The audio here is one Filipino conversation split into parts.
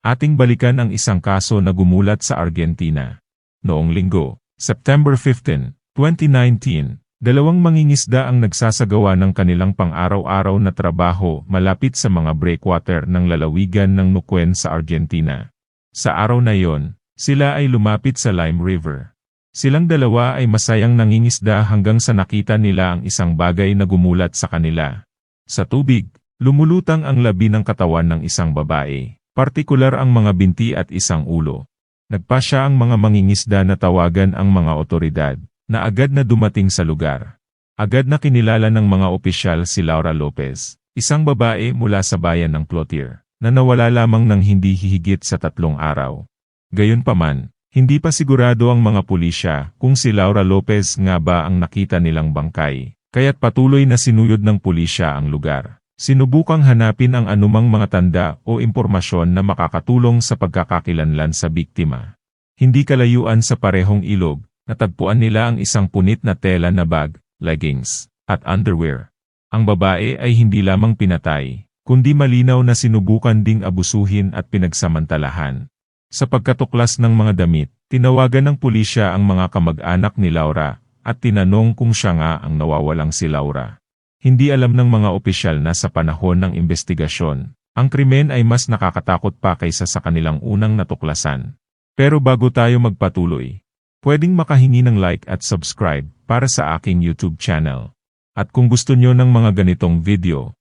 Ating balikan ang isang kaso na gumulat sa Argentina. Noong linggo, September 15, 2019, dalawang mangingisda ang nagsasagawa ng kanilang pang-araw-araw na trabaho malapit sa mga breakwater ng lalawigan ng Nuquen sa Argentina. Sa araw na yon, sila ay lumapit sa Lime River. Silang dalawa ay masayang nangingisda hanggang sa nakita nila ang isang bagay na gumulat sa kanila. Sa tubig, lumulutang ang labi ng katawan ng isang babae, partikular ang mga binti at isang ulo. Nagpasya ang mga mangingisda na tawagan ang mga otoridad, na agad na dumating sa lugar. Agad na kinilala ng mga opisyal si Laura Lopez, isang babae mula sa bayan ng Plotier, na nawala lamang ng hindi hihigit sa tatlong araw. Gayunpaman, hindi pa sigurado ang mga pulisya kung si Laura Lopez nga ba ang nakita nilang bangkay, kaya't patuloy na sinuyod ng pulisya ang lugar. Sinubukang hanapin ang anumang mga tanda o impormasyon na makakatulong sa pagkakakilanlan sa biktima. Hindi kalayuan sa parehong ilog, natagpuan nila ang isang punit na tela na bag, leggings, at underwear. Ang babae ay hindi lamang pinatay, kundi malinaw na sinubukan ding abusuhin at pinagsamantalahan. Sa pagkatuklas ng mga damit, tinawagan ng pulisya ang mga kamag-anak ni Laura, at tinanong kung siya nga ang nawawalang si Laura. Hindi alam ng mga opisyal na sa panahon ng investigasyon, ang krimen ay mas nakakatakot pa kaysa sa kanilang unang natuklasan. Pero bago tayo magpatuloy, pwedeng makahingi ng like at subscribe para sa aking YouTube channel. At kung gusto nyo ng mga ganitong video,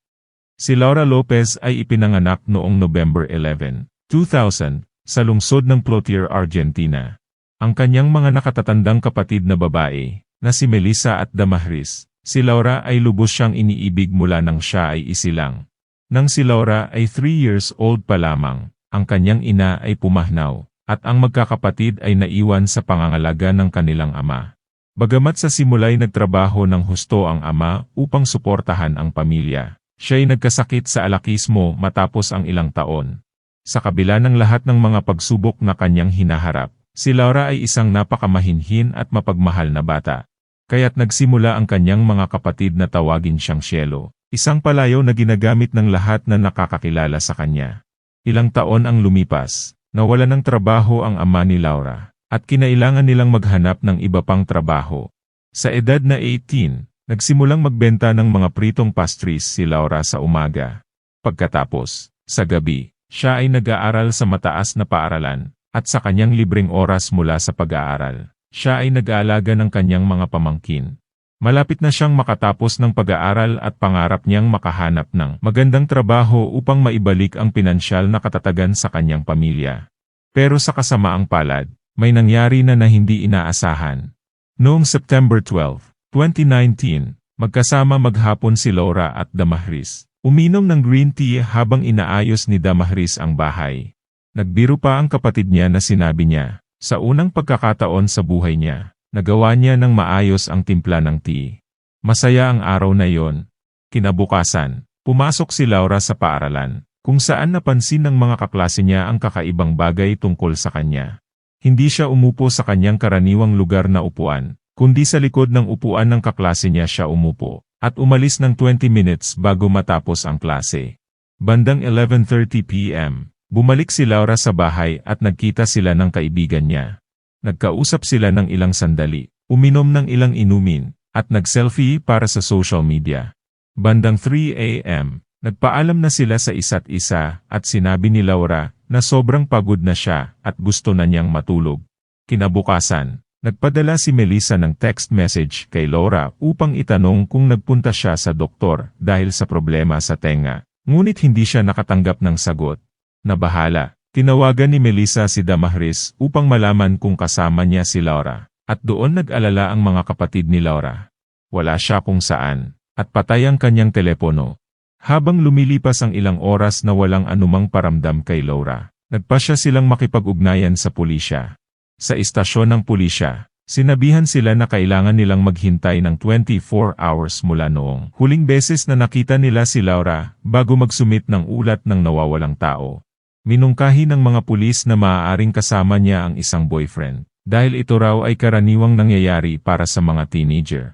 si Laura Lopez ay ipinanganak noong November 11, 2000, sa lungsod ng Plotier, Argentina. Ang kanyang mga nakatatandang kapatid na babae, na si Melissa at Damahris, si Laura ay lubos siyang iniibig mula nang siya ay isilang. Nang si Laura ay 3 years old pa lamang, ang kanyang ina ay pumahnaw, at ang magkakapatid ay naiwan sa pangangalaga ng kanilang ama. Bagamat sa simulay nagtrabaho ng husto ang ama upang suportahan ang pamilya, siya ay nagkasakit sa alakismo matapos ang ilang taon. Sa kabila ng lahat ng mga pagsubok na kanyang hinaharap, si Laura ay isang napakamahinhin at mapagmahal na bata. Kaya't nagsimula ang kanyang mga kapatid na tawagin siyang Cielo, isang palayaw na ginagamit ng lahat na nakakakilala sa kanya. Ilang taon ang lumipas, nawala ng trabaho ang ama ni Laura, at kinailangan nilang maghanap ng iba pang trabaho. Sa edad na 18, nagsimulang magbenta ng mga pritong pastries si Laura sa umaga. Pagkatapos, sa gabi, siya ay nag-aaral sa mataas na paaralan, at sa kanyang libreng oras mula sa pag-aaral, siya ay nag-aalaga ng kanyang mga pamangkin. Malapit na siyang makatapos ng pag-aaral at pangarap niyang makahanap ng magandang trabaho upang maibalik ang pinansyal na katatagan sa kanyang pamilya. Pero sa kasamaang palad, may nangyari na na hindi inaasahan. Noong September 12, 2019, magkasama maghapon si Laura at Damahris. Uminom ng green tea habang inaayos ni Damahris ang bahay. Nagbiro pa ang kapatid niya na sinabi niya, sa unang pagkakataon sa buhay niya, nagawa niya ng maayos ang timpla ng tea. Masaya ang araw na yon. Kinabukasan, pumasok si Laura sa paaralan, kung saan napansin ng mga kaklase niya ang kakaibang bagay tungkol sa kanya. Hindi siya umupo sa kanyang karaniwang lugar na upuan, kundi sa likod ng upuan ng kaklase niya siya umupo at umalis ng 20 minutes bago matapos ang klase. Bandang 11.30 p.m., bumalik si Laura sa bahay at nagkita sila ng kaibigan niya. Nagkausap sila ng ilang sandali, uminom ng ilang inumin, at nag-selfie para sa social media. Bandang 3 a.m., nagpaalam na sila sa isa't isa at sinabi ni Laura na sobrang pagod na siya at gusto na niyang matulog. Kinabukasan, Nagpadala si Melissa ng text message kay Laura upang itanong kung nagpunta siya sa doktor dahil sa problema sa tenga. Ngunit hindi siya nakatanggap ng sagot. Nabahala, tinawagan ni Melissa si Damahris upang malaman kung kasama niya si Laura. At doon nag-alala ang mga kapatid ni Laura. Wala siya kung saan, at patay ang kanyang telepono. Habang lumilipas ang ilang oras na walang anumang paramdam kay Laura, nagpa siya silang makipag-ugnayan sa pulisya. Sa istasyon ng pulisya, sinabihan sila na kailangan nilang maghintay ng 24 hours mula noong huling beses na nakita nila si Laura bago magsumit ng ulat ng nawawalang tao. Minungkahi ng mga pulis na maaaring kasama niya ang isang boyfriend, dahil ito raw ay karaniwang nangyayari para sa mga teenager.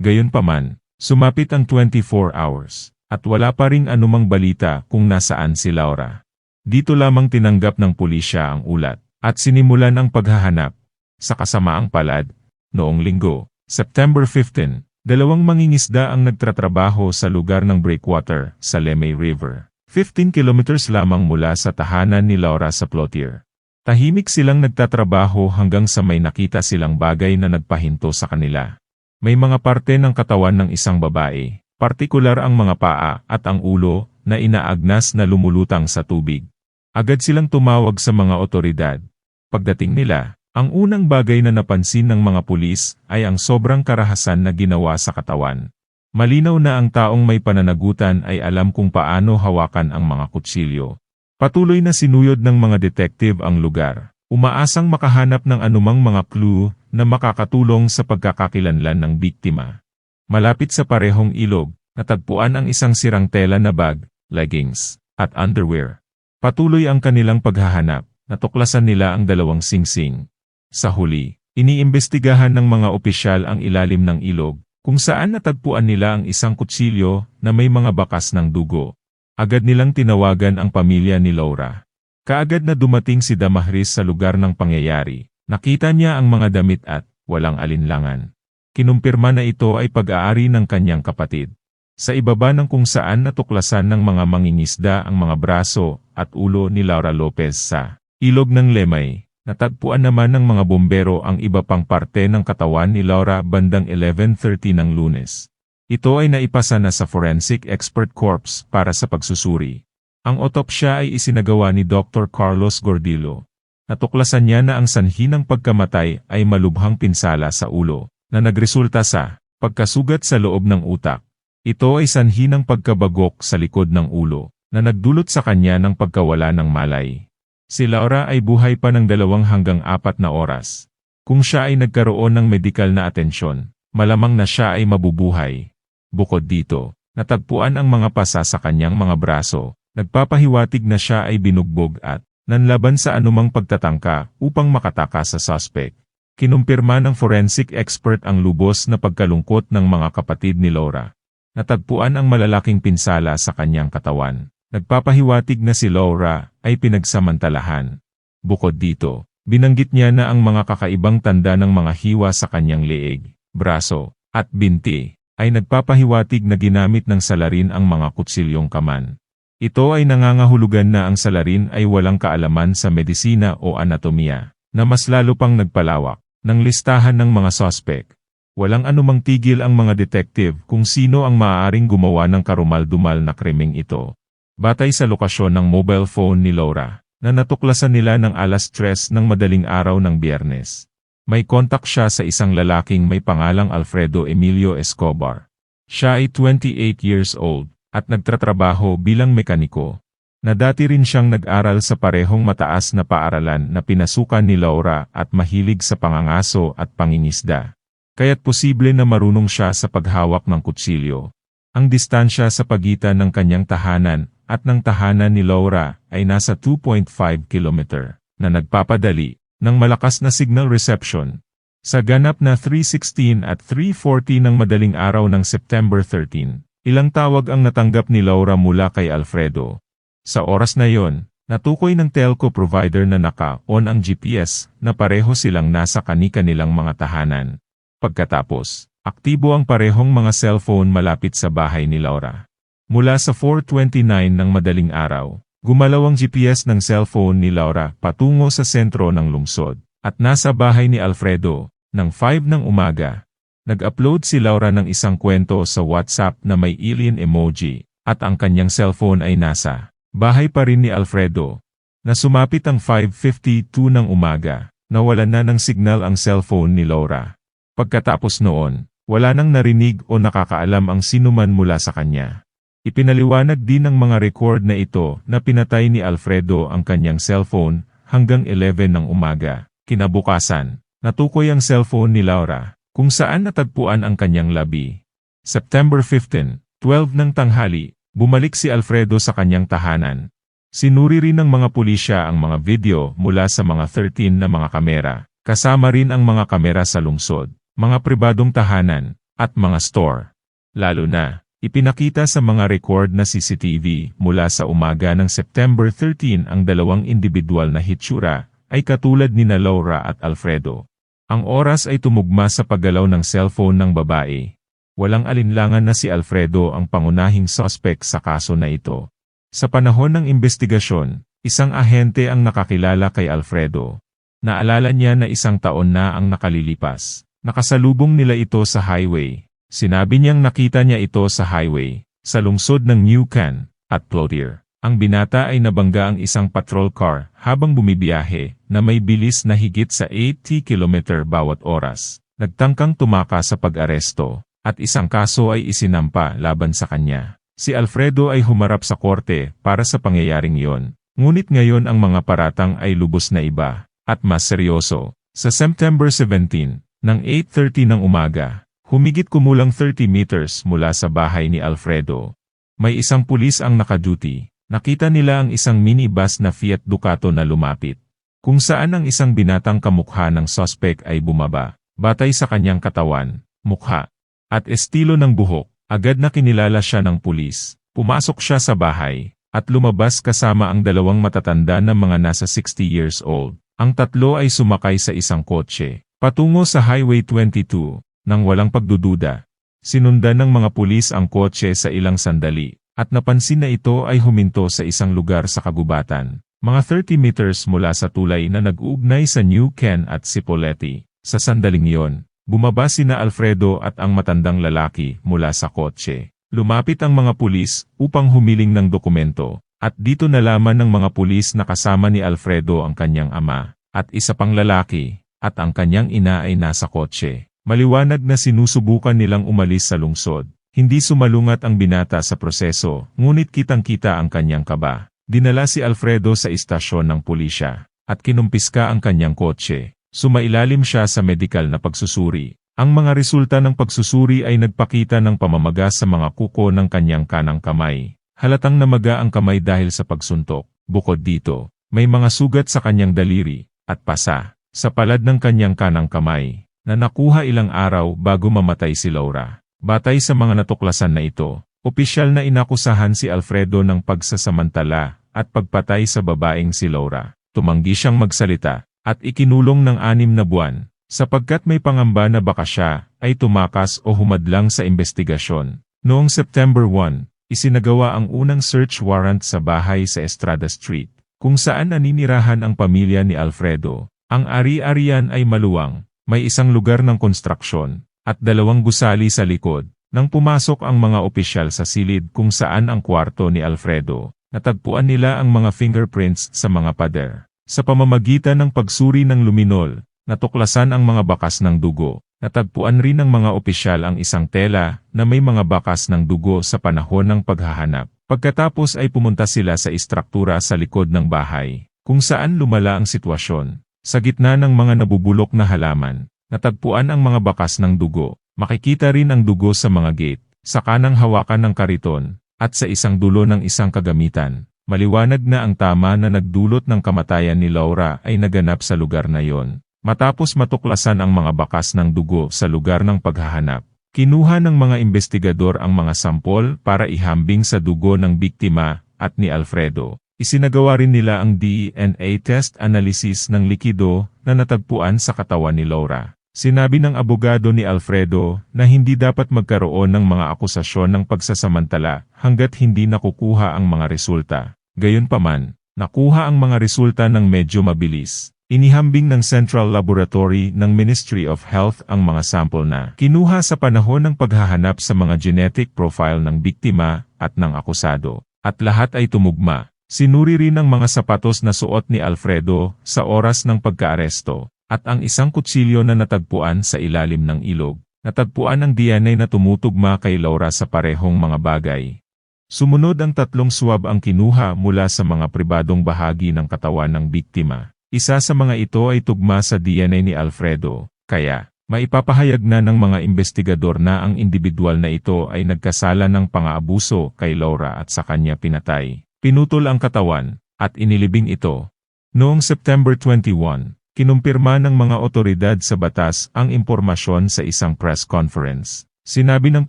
Gayunpaman, sumapit ang 24 hours, at wala pa ring anumang balita kung nasaan si Laura. Dito lamang tinanggap ng pulisya ang ulat at sinimulan ang paghahanap. Sa kasamaang palad, noong linggo, September 15, dalawang mangingisda ang nagtratrabaho sa lugar ng Breakwater sa Lemay River. 15 kilometers lamang mula sa tahanan ni Laura sa Plotier. Tahimik silang nagtatrabaho hanggang sa may nakita silang bagay na nagpahinto sa kanila. May mga parte ng katawan ng isang babae, partikular ang mga paa at ang ulo, na inaagnas na lumulutang sa tubig. Agad silang tumawag sa mga otoridad. Pagdating nila, ang unang bagay na napansin ng mga pulis ay ang sobrang karahasan na ginawa sa katawan. Malinaw na ang taong may pananagutan ay alam kung paano hawakan ang mga kutsilyo. Patuloy na sinuyod ng mga detective ang lugar, umaasang makahanap ng anumang mga clue na makakatulong sa pagkakakilanlan ng biktima. Malapit sa parehong ilog, natagpuan ang isang sirang tela na bag, leggings, at underwear. Patuloy ang kanilang paghahanap, natuklasan nila ang dalawang singsing. Sa huli, iniimbestigahan ng mga opisyal ang ilalim ng ilog, kung saan natagpuan nila ang isang kutsilyo na may mga bakas ng dugo. Agad nilang tinawagan ang pamilya ni Laura. Kaagad na dumating si Damahris sa lugar ng pangyayari, Nakita niya ang mga damit at, walang alinlangan. Kinumpirma na ito ay pag-aari ng kanyang kapatid. Sa ibaba ng kung saan natuklasan ng mga mangingisda ang mga braso at ulo ni Laura Lopez sa ilog ng Lemay, natagpuan naman ng mga bombero ang iba pang parte ng katawan ni Laura bandang 11.30 ng lunes. Ito ay naipasa na sa Forensic Expert Corps para sa pagsusuri. Ang otopsya ay isinagawa ni Dr. Carlos Gordillo, natuklasan niya na ang sanhi ng pagkamatay ay malubhang pinsala sa ulo, na nagresulta sa pagkasugat sa loob ng utak. Ito ay sanhi ng pagkabagok sa likod ng ulo, na nagdulot sa kanya ng pagkawala ng malay. Si Laura ay buhay pa ng dalawang hanggang apat na oras. Kung siya ay nagkaroon ng medikal na atensyon, malamang na siya ay mabubuhay. Bukod dito, natagpuan ang mga pasa sa kanyang mga braso, nagpapahiwatig na siya ay binugbog at nanlaban sa anumang pagtatangka upang makatakas sa suspect. Kinumpirma ng forensic expert ang lubos na pagkalungkot ng mga kapatid ni Laura. Natagpuan ang malalaking pinsala sa kanyang katawan. Nagpapahiwatig na si Laura ay pinagsamantalahan. Bukod dito, binanggit niya na ang mga kakaibang tanda ng mga hiwa sa kanyang leeg, braso, at binti ay nagpapahiwatig na ginamit ng salarin ang mga kutsilyong kaman. Ito ay nangangahulugan na ang salarin ay walang kaalaman sa medisina o anatomiya, na mas lalo pang nagpalawak ng listahan ng mga sospek. Walang anumang tigil ang mga detective kung sino ang maaaring gumawa ng karumal-dumal na krimeng ito. Batay sa lokasyon ng mobile phone ni Laura, na natuklasan nila ng alas 3 ng madaling araw ng biyernes. May kontak siya sa isang lalaking may pangalang Alfredo Emilio Escobar. Siya ay 28 years old, at nagtratrabaho bilang mekaniko, na dati rin siyang nag-aral sa parehong mataas na paaralan na pinasukan ni Laura at mahilig sa pangangaso at pangingisda. Kaya't posible na marunong siya sa paghawak ng kutsilyo. Ang distansya sa pagitan ng kanyang tahanan at ng tahanan ni Laura ay nasa 2.5 kilometer na nagpapadali ng malakas na signal reception. Sa ganap na 3.16 at 3.40 ng madaling araw ng September 13, Ilang tawag ang natanggap ni Laura mula kay Alfredo. Sa oras na yon, natukoy ng telco provider na naka-on ang GPS na pareho silang nasa kani-kanilang mga tahanan. Pagkatapos, aktibo ang parehong mga cellphone malapit sa bahay ni Laura. Mula sa 4.29 ng madaling araw, gumalaw ang GPS ng cellphone ni Laura patungo sa sentro ng lungsod, at nasa bahay ni Alfredo, ng 5 ng umaga, Nag-upload si Laura ng isang kwento sa WhatsApp na may alien emoji, at ang kanyang cellphone ay nasa bahay pa rin ni Alfredo. Na sumapit ang 5.52 ng umaga, nawalan na ng signal ang cellphone ni Laura. Pagkatapos noon, wala nang narinig o nakakaalam ang sinuman mula sa kanya. Ipinaliwanag din ng mga record na ito na pinatay ni Alfredo ang kanyang cellphone hanggang 11 ng umaga. Kinabukasan, natukoy ang cellphone ni Laura kung saan natagpuan ang kanyang labi. September 15, 12 ng tanghali, bumalik si Alfredo sa kanyang tahanan. Sinuri rin ng mga pulisya ang mga video mula sa mga 13 na mga kamera, kasama rin ang mga kamera sa lungsod, mga pribadong tahanan, at mga store. Lalo na, Ipinakita sa mga record na CCTV mula sa umaga ng September 13 ang dalawang individual na hitsura ay katulad ni na Laura at Alfredo. Ang oras ay tumugma sa paggalaw ng cellphone ng babae. Walang alinlangan na si Alfredo ang pangunahing suspect sa kaso na ito. Sa panahon ng investigasyon, isang ahente ang nakakilala kay Alfredo. Naalala niya na isang taon na ang nakalilipas. Nakasalubong nila ito sa highway. Sinabi niyang nakita niya ito sa highway, sa lungsod ng New Can, at Cloutier. Ang binata ay nabangga ang isang patrol car habang bumibiyahe na may bilis na higit sa 80 km bawat oras. Nagtangkang tumaka sa pag-aresto at isang kaso ay isinampa laban sa kanya. Si Alfredo ay humarap sa korte para sa pangyayaring iyon. Ngunit ngayon ang mga paratang ay lubos na iba at mas seryoso. Sa September 17, ng 8.30 ng umaga, humigit kumulang 30 meters mula sa bahay ni Alfredo. May isang pulis ang nakaduty Nakita nila ang isang minibus na Fiat Ducato na lumapit, kung saan ang isang binatang kamukha ng suspect ay bumaba, batay sa kanyang katawan, mukha, at estilo ng buhok, agad na kinilala siya ng pulis. Pumasok siya sa bahay, at lumabas kasama ang dalawang matatanda na mga nasa 60 years old. Ang tatlo ay sumakay sa isang kotse, patungo sa Highway 22, nang walang pagdududa. Sinundan ng mga pulis ang kotse sa ilang sandali, at napansin na ito ay huminto sa isang lugar sa kagubatan, mga 30 meters mula sa tulay na nag-uugnay sa New Ken at Cipoletti. Sa sandaling iyon, bumaba sina Alfredo at ang matandang lalaki mula sa kotse. Lumapit ang mga pulis upang humiling ng dokumento, at dito nalaman ng mga pulis na kasama ni Alfredo ang kanyang ama, at isa pang lalaki, at ang kanyang ina ay nasa kotse. Maliwanag na sinusubukan nilang umalis sa lungsod. Hindi sumalungat ang binata sa proseso, ngunit kitang-kita ang kanyang kaba. Dinala si Alfredo sa istasyon ng pulisya, at kinumpiska ang kanyang kotse. Sumailalim siya sa medikal na pagsusuri. Ang mga resulta ng pagsusuri ay nagpakita ng pamamaga sa mga kuko ng kanyang kanang kamay. Halatang namaga ang kamay dahil sa pagsuntok. Bukod dito, may mga sugat sa kanyang daliri, at pasa, sa palad ng kanyang kanang kamay, na nakuha ilang araw bago mamatay si Laura. Batay sa mga natuklasan na ito, opisyal na inakusahan si Alfredo ng pagsasamantala at pagpatay sa babaeng si Laura. Tumanggi siyang magsalita at ikinulong ng anim na buwan sapagkat may pangamba na baka siya ay tumakas o humadlang sa investigasyon. Noong September 1, isinagawa ang unang search warrant sa bahay sa Estrada Street, kung saan naninirahan ang pamilya ni Alfredo. Ang ari-arian ay maluwang, may isang lugar ng konstruksyon, at dalawang gusali sa likod. Nang pumasok ang mga opisyal sa silid kung saan ang kwarto ni Alfredo, natagpuan nila ang mga fingerprints sa mga pader. Sa pamamagitan ng pagsuri ng luminol, natuklasan ang mga bakas ng dugo. Natagpuan rin ng mga opisyal ang isang tela na may mga bakas ng dugo sa panahon ng paghahanap. Pagkatapos ay pumunta sila sa istruktura sa likod ng bahay, kung saan lumala ang sitwasyon. Sa gitna ng mga nabubulok na halaman, Natagpuan ang mga bakas ng dugo. Makikita rin ang dugo sa mga gate, sa kanang hawakan ng kariton, at sa isang dulo ng isang kagamitan. Maliwanag na ang tama na nagdulot ng kamatayan ni Laura ay naganap sa lugar na yon. Matapos matuklasan ang mga bakas ng dugo sa lugar ng paghahanap, kinuha ng mga investigador ang mga sampol para ihambing sa dugo ng biktima at ni Alfredo. Isinagawa rin nila ang DNA test analysis ng likido na natagpuan sa katawan ni Laura. Sinabi ng abogado ni Alfredo na hindi dapat magkaroon ng mga akusasyon ng pagsasamantala hanggat hindi nakukuha ang mga resulta. Gayunpaman, nakuha ang mga resulta ng medyo mabilis. Inihambing ng Central Laboratory ng Ministry of Health ang mga sample na kinuha sa panahon ng paghahanap sa mga genetic profile ng biktima at ng akusado. At lahat ay tumugma. Sinuri rin ang mga sapatos na suot ni Alfredo sa oras ng pagkaaresto at ang isang kutsilyo na natagpuan sa ilalim ng ilog. Natagpuan ang DNA na tumutugma kay Laura sa parehong mga bagay. Sumunod ang tatlong swab ang kinuha mula sa mga pribadong bahagi ng katawan ng biktima. Isa sa mga ito ay tugma sa DNA ni Alfredo, kaya, maipapahayag na ng mga investigador na ang individual na ito ay nagkasala ng pang-aabuso kay Laura at sa kanya pinatay. Pinutol ang katawan, at inilibing ito. Noong September 21, Kinumpirma ng mga otoridad sa batas ang impormasyon sa isang press conference. Sinabi ng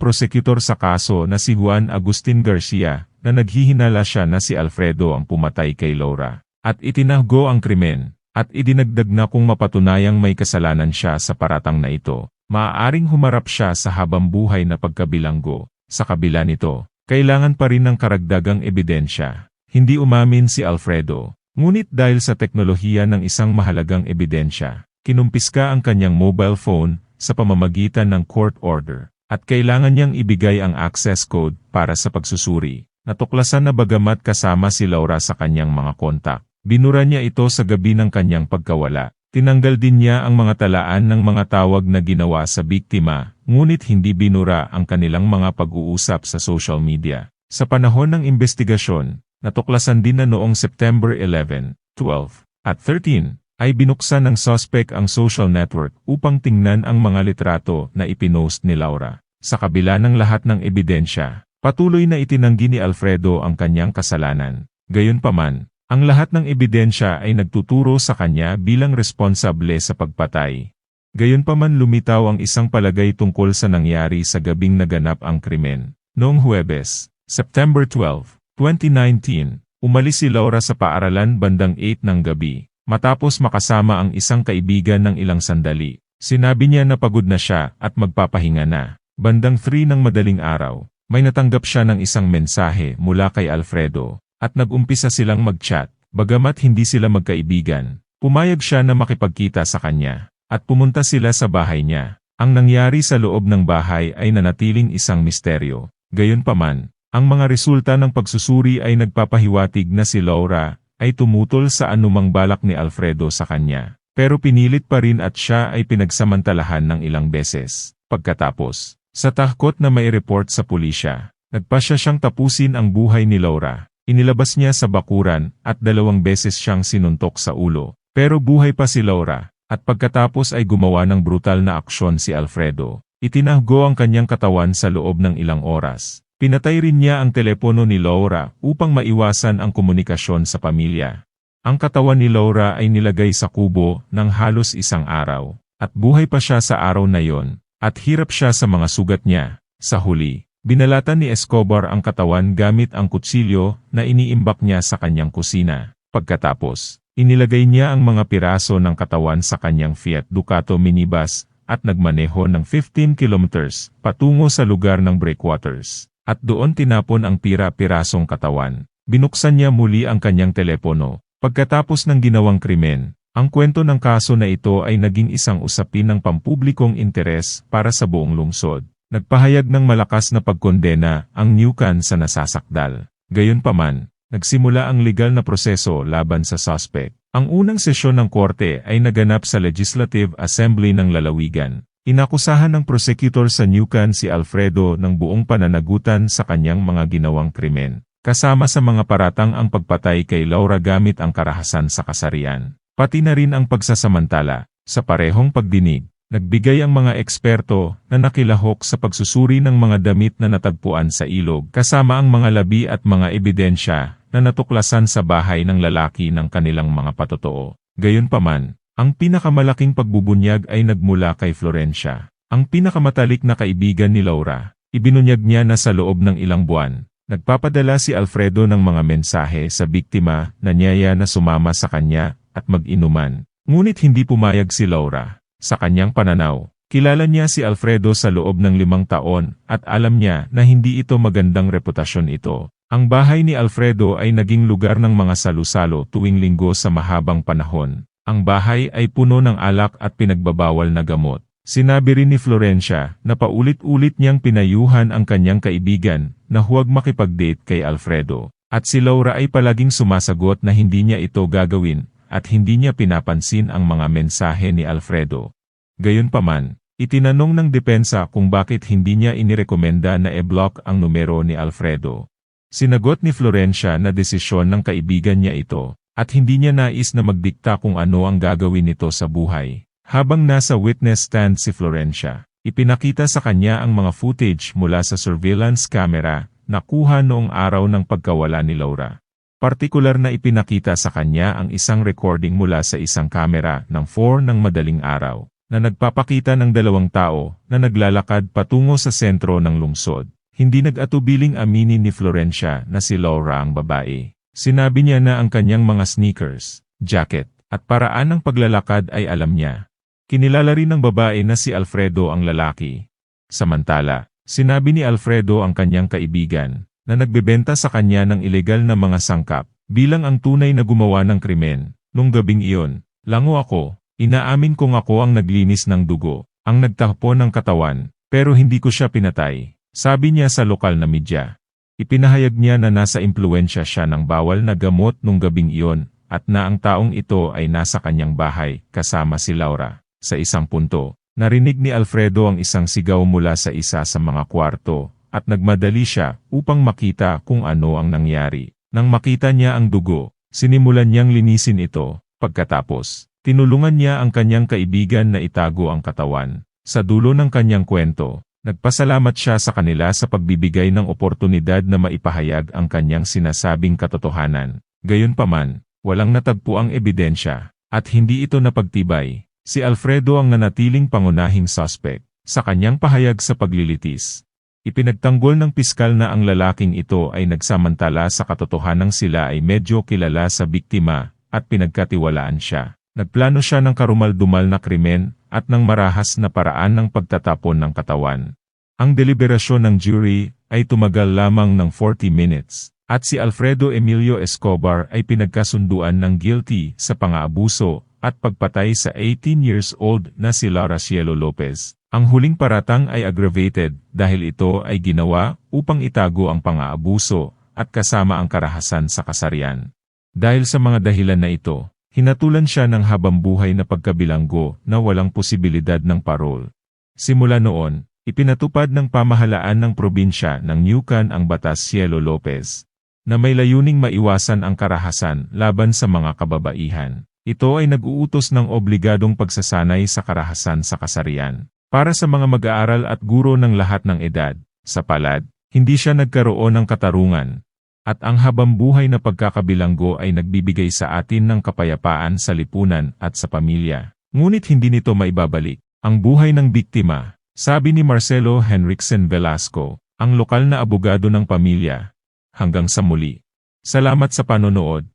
prosecutor sa kaso na si Juan Agustin Garcia na naghihinala siya na si Alfredo ang pumatay kay Laura at itinahgo ang krimen at idinagdag na kung mapatunayang may kasalanan siya sa paratang na ito, maaaring humarap siya sa habang buhay na pagkabilanggo. Sa kabila nito, kailangan pa rin ng karagdagang ebidensya. Hindi umamin si Alfredo, ngunit dahil sa teknolohiya ng isang mahalagang ebidensya, kinumpiska ang kanyang mobile phone sa pamamagitan ng court order at kailangan niyang ibigay ang access code para sa pagsusuri. Natuklasan na bagamat kasama si Laura sa kanyang mga kontak, binura niya ito sa gabi ng kanyang pagkawala. Tinanggal din niya ang mga talaan ng mga tawag na ginawa sa biktima, ngunit hindi binura ang kanilang mga pag-uusap sa social media. Sa panahon ng investigasyon, natuklasan din na noong September 11, 12, at 13, ay binuksan ng suspect ang social network upang tingnan ang mga litrato na ipinost ni Laura. Sa kabila ng lahat ng ebidensya, patuloy na itinanggi ni Alfredo ang kanyang kasalanan. Gayunpaman, ang lahat ng ebidensya ay nagtuturo sa kanya bilang responsable sa pagpatay. Gayunpaman lumitaw ang isang palagay tungkol sa nangyari sa gabing naganap ang krimen. Noong Huwebes, September 12, 2019, umalis si Laura sa paaralan bandang 8 ng gabi. Matapos makasama ang isang kaibigan ng ilang sandali, sinabi niya na pagod na siya at magpapahinga na. Bandang 3 ng madaling araw, may natanggap siya ng isang mensahe mula kay Alfredo, at nag-umpisa silang mag-chat, bagamat hindi sila magkaibigan. Pumayag siya na makipagkita sa kanya, at pumunta sila sa bahay niya. Ang nangyari sa loob ng bahay ay nanatiling isang misteryo. Gayunpaman, ang mga resulta ng pagsusuri ay nagpapahiwatig na si Laura ay tumutol sa anumang balak ni Alfredo sa kanya. Pero pinilit pa rin at siya ay pinagsamantalahan ng ilang beses. Pagkatapos, sa takot na may report sa pulisya, nagpasya siyang tapusin ang buhay ni Laura. Inilabas niya sa bakuran at dalawang beses siyang sinuntok sa ulo. Pero buhay pa si Laura, at pagkatapos ay gumawa ng brutal na aksyon si Alfredo. Itinahgo ang kanyang katawan sa loob ng ilang oras. Pinatay rin niya ang telepono ni Laura upang maiwasan ang komunikasyon sa pamilya. Ang katawan ni Laura ay nilagay sa kubo ng halos isang araw, at buhay pa siya sa araw na yon. At hirap siya sa mga sugat niya. Sa huli, binalatan ni Escobar ang katawan gamit ang kutsilyo na iniimbak niya sa kanyang kusina. Pagkatapos, inilagay niya ang mga piraso ng katawan sa kanyang Fiat Ducato minibus at nagmaneho ng 15 kilometers patungo sa lugar ng breakwaters. At doon tinapon ang pira-pirasong katawan. Binuksan niya muli ang kanyang telepono. Pagkatapos ng ginawang krimen, ang kwento ng kaso na ito ay naging isang usapin ng pampublikong interes para sa buong lungsod. Nagpahayag ng malakas na pagkondena ang Newcan sa nasasakdal. Gayunpaman, nagsimula ang legal na proseso laban sa suspect. Ang unang sesyon ng korte ay naganap sa Legislative Assembly ng Lalawigan. Inakusahan ng prosecutor sa Newcan si Alfredo ng buong pananagutan sa kanyang mga ginawang krimen, kasama sa mga paratang ang pagpatay kay Laura gamit ang karahasan sa kasarian. Pati na rin ang pagsasamantala. Sa parehong pagdinig, nagbigay ang mga eksperto na nakilahok sa pagsusuri ng mga damit na natagpuan sa ilog kasama ang mga labi at mga ebidensya na natuklasan sa bahay ng lalaki ng kanilang mga patotoo. Gayunpaman, ang pinakamalaking pagbubunyag ay nagmula kay Florencia. Ang pinakamatalik na kaibigan ni Laura, ibinunyag niya na sa loob ng ilang buwan. Nagpapadala si Alfredo ng mga mensahe sa biktima na niyaya na sumama sa kanya at mag-inuman. Ngunit hindi pumayag si Laura. Sa kanyang pananaw, kilala niya si Alfredo sa loob ng limang taon at alam niya na hindi ito magandang reputasyon ito. Ang bahay ni Alfredo ay naging lugar ng mga salusalo tuwing linggo sa mahabang panahon. Ang bahay ay puno ng alak at pinagbabawal na gamot. Sinabi rin ni Florencia na paulit-ulit niyang pinayuhan ang kanyang kaibigan na huwag makipag-date kay Alfredo. At si Laura ay palaging sumasagot na hindi niya ito gagawin at hindi niya pinapansin ang mga mensahe ni Alfredo. Gayunpaman, itinanong ng depensa kung bakit hindi niya inirekomenda na e-block ang numero ni Alfredo. Sinagot ni Florencia na desisyon ng kaibigan niya ito, at hindi niya nais na magdikta kung ano ang gagawin nito sa buhay. Habang nasa witness stand si Florencia, ipinakita sa kanya ang mga footage mula sa surveillance camera na kuha noong araw ng pagkawala ni Laura. Partikular na ipinakita sa kanya ang isang recording mula sa isang kamera ng 4 ng madaling araw. na nagpapakita ng dalawang tao na naglalakad patungo sa sentro ng lungsod. Hindi nag-atubiling aminin ni Florencia na si Laura ang babae. Sinabi niya na ang kanyang mga sneakers, jacket, at paraan ng paglalakad ay alam niya. Kinilala rin ng babae na si Alfredo ang lalaki. Samantala, sinabi ni Alfredo ang kanyang kaibigan na nagbebenta sa kanya ng ilegal na mga sangkap bilang ang tunay na gumawa ng krimen. Nung gabing iyon, lango ako, inaamin kong ako ang naglinis ng dugo, ang nagtakpo ng katawan, pero hindi ko siya pinatay. Sabi niya sa lokal na media. Ipinahayag niya na nasa impluensya siya ng bawal na gamot nung gabing iyon at na ang taong ito ay nasa kanyang bahay kasama si Laura. Sa isang punto, narinig ni Alfredo ang isang sigaw mula sa isa sa mga kwarto at nagmadali siya upang makita kung ano ang nangyari. Nang makita niya ang dugo, sinimulan niyang linisin ito. Pagkatapos, tinulungan niya ang kanyang kaibigan na itago ang katawan. Sa dulo ng kanyang kwento, Nagpasalamat siya sa kanila sa pagbibigay ng oportunidad na maipahayag ang kanyang sinasabing katotohanan. Gayunpaman, walang natagpo ang ebidensya, at hindi ito napagtibay. Si Alfredo ang nanatiling pangunahing suspect sa kanyang pahayag sa paglilitis. Ipinagtanggol ng piskal na ang lalaking ito ay nagsamantala sa katotohanang sila ay medyo kilala sa biktima at pinagkatiwalaan siya. Nagplano siya ng karumal-dumal na krimen at ng marahas na paraan ng pagtatapon ng katawan. Ang deliberasyon ng jury ay tumagal lamang ng 40 minutes, at si Alfredo Emilio Escobar ay pinagkasunduan ng guilty sa pang-aabuso at pagpatay sa 18 years old na si Laura Cielo Lopez. Ang huling paratang ay aggravated dahil ito ay ginawa upang itago ang pang-aabuso at kasama ang karahasan sa kasarian. Dahil sa mga dahilan na ito, Hinatulan siya ng habambuhay na pagkabilanggo na walang posibilidad ng parol. Simula noon, ipinatupad ng pamahalaan ng probinsya ng Newcan ang Batas Cielo Lopez, na may layuning maiwasan ang karahasan laban sa mga kababaihan. Ito ay nag-uutos ng obligadong pagsasanay sa karahasan sa kasarian. Para sa mga mag-aaral at guro ng lahat ng edad, sa palad, hindi siya nagkaroon ng katarungan, at ang habambuhay na pagkakabilanggo ay nagbibigay sa atin ng kapayapaan sa lipunan at sa pamilya. Ngunit hindi nito maibabalik ang buhay ng biktima, sabi ni Marcelo Henriksen Velasco, ang lokal na abogado ng pamilya. Hanggang sa muli. Salamat sa panonood.